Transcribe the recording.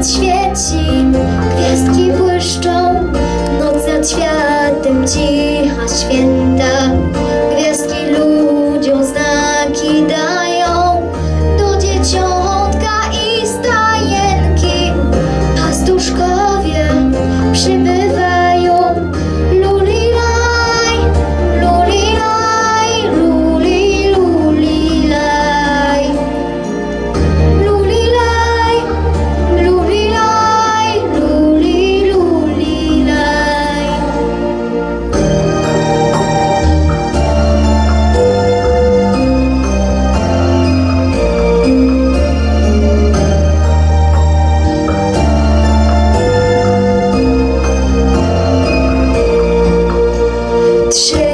księżyc świeci, gwiazdki błyszczą, noc nad światem dziś. change.